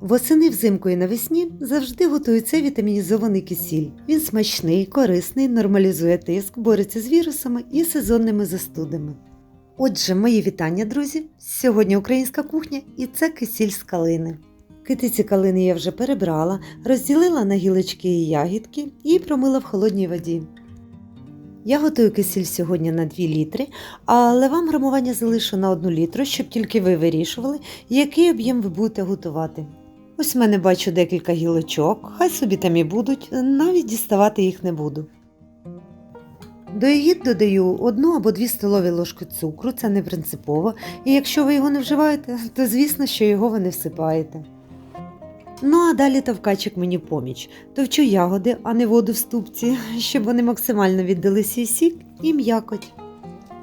Восени взимку і навесні завжди готується вітамінізований кисіль. Він смачний, корисний, нормалізує тиск, бореться з вірусами і сезонними застудами. Отже, мої вітання, друзі! Сьогодні українська кухня і це кисіль з калини. Китиці калини я вже перебрала, розділила на гілочки і ягідки і промила в холодній воді. Я готую кисіль сьогодні на 2 літри, але вам грамування залишу на 1 літру, щоб тільки ви вирішували, який об'єм ви будете готувати. Ось в мене бачу декілька гілочок, хай собі там і будуть, навіть діставати їх не буду. До ягід додаю 1 або 2 столові ложки цукру, це не принципово, і якщо ви його не вживаєте, то звісно, що його ви не всипаєте. Ну а далі товкачик мені поміч. Товчу ягоди, а не воду в ступці, щоб вони максимально віддали свій сік і м'якоть.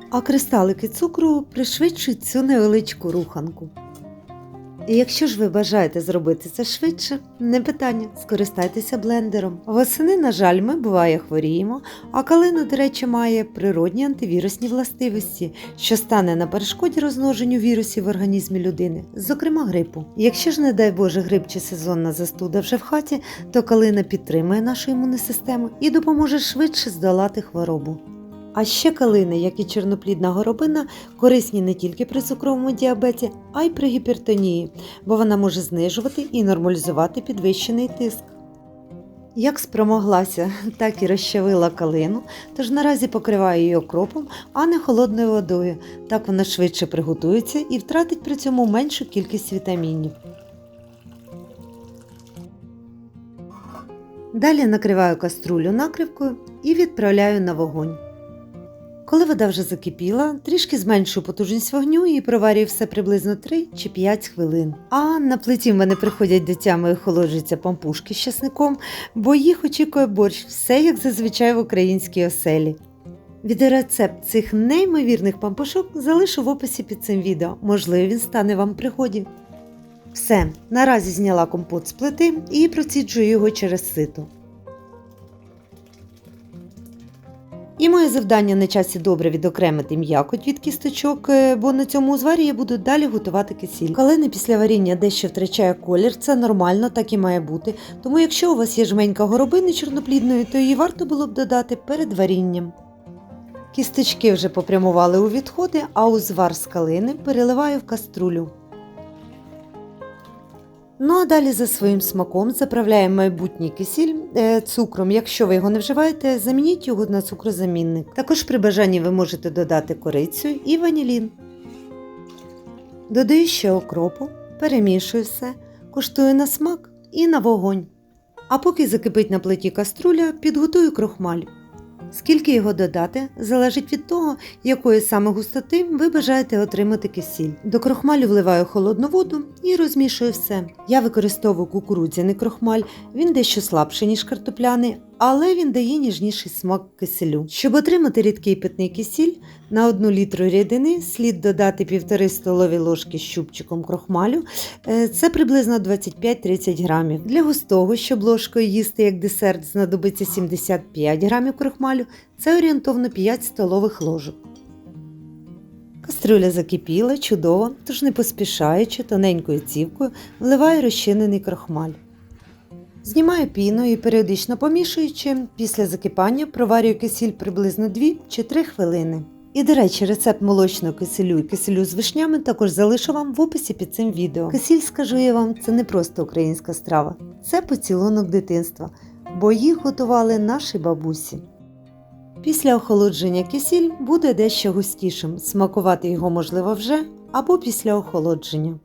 А кристалики цукру пришвидшують цю невеличку руханку. Якщо ж ви бажаєте зробити це швидше, не питання, скористайтеся блендером. Восени, на жаль, ми буває хворіємо, а калина, до речі, має природні антивірусні властивості, що стане на перешкоді розмноженню вірусів в організмі людини, зокрема грипу. Якщо ж, не дай Боже, грип чи сезонна застуда вже в хаті, то калина підтримує нашу імунну систему і допоможе швидше здолати хворобу. А ще калини, як і чорноплідна горобина, корисні не тільки при цукровому діабеті, а й при гіпертонії, бо вона може знижувати і нормалізувати підвищений тиск. Як спромоглася, так і розчавила калину, тож наразі покриваю її окропом, а не холодною водою. Так вона швидше приготується і втратить при цьому меншу кількість вітамінів. Далі накриваю каструлю накривкою і відправляю на вогонь. Коли вода вже закипіла, трішки зменшую потужність вогню і проварюю все приблизно 3 чи 5 хвилин. А на плиті в мене приходять до тями і охолоджуються пампушки з часником, бо їх очікує борщ, все як зазвичай в українській оселі. Відеорецепт цих неймовірних пампушок залишу в описі під цим відео, можливо, він стане вам в пригоді. Все, наразі зняла компот з плити і проціджую його через сито. І моє завдання на часі добре відокремити м'якоть від кісточок, е, бо на цьому узварі я буду далі готувати кисіль. Калина після варіння дещо втрачає колір, це нормально, так і має бути. Тому якщо у вас є жменька горобини чорноплідної, то її варто було б додати перед варінням. Кісточки вже попрямували у відходи, а узвар з калини переливаю в каструлю. Ну а далі за своїм смаком заправляємо майбутній кисіль е, цукром. Якщо ви його не вживаєте, замініть його на цукрозамінник. Також при бажанні ви можете додати корицю і ванілін. Додаю ще окропу, перемішую все, куштую на смак і на вогонь. А поки закипить на плиті каструля, підготую крохмаль. Скільки його додати, залежить від того, якої саме густоти ви бажаєте отримати кисіль. До крохмалю вливаю холодну воду і розмішую все. Я використовую кукурудзяний крохмаль, він дещо слабший, ніж картопляний, але він дає ніжніший смак киселю. Щоб отримати рідкий питний кисіль, на 1 літру рідини слід додати 1,5 столові ложки з щупчиком крохмалю, Е, це приблизно 25-30 грамів. Для густого, щоб ложкою їсти як десерт, знадобиться 75 грамів крохмалю, це орієнтовно 5 столових ложок. Каструля закипіла чудово, тож не поспішаючи тоненькою цівкою вливаю розчинений крохмаль. Знімаю піну і періодично помішуючи, після закипання проварюю кисіль приблизно 2 чи 3 хвилини. І, до речі, рецепт молочного киселю і киселю з вишнями також залишу вам в описі під цим відео. Кисіль, скажу я вам, це не просто українська страва, це поцілунок дитинства, бо їх готували наші бабусі. Після охолодження кисіль буде дещо густішим, смакувати його можливо вже або після охолодження.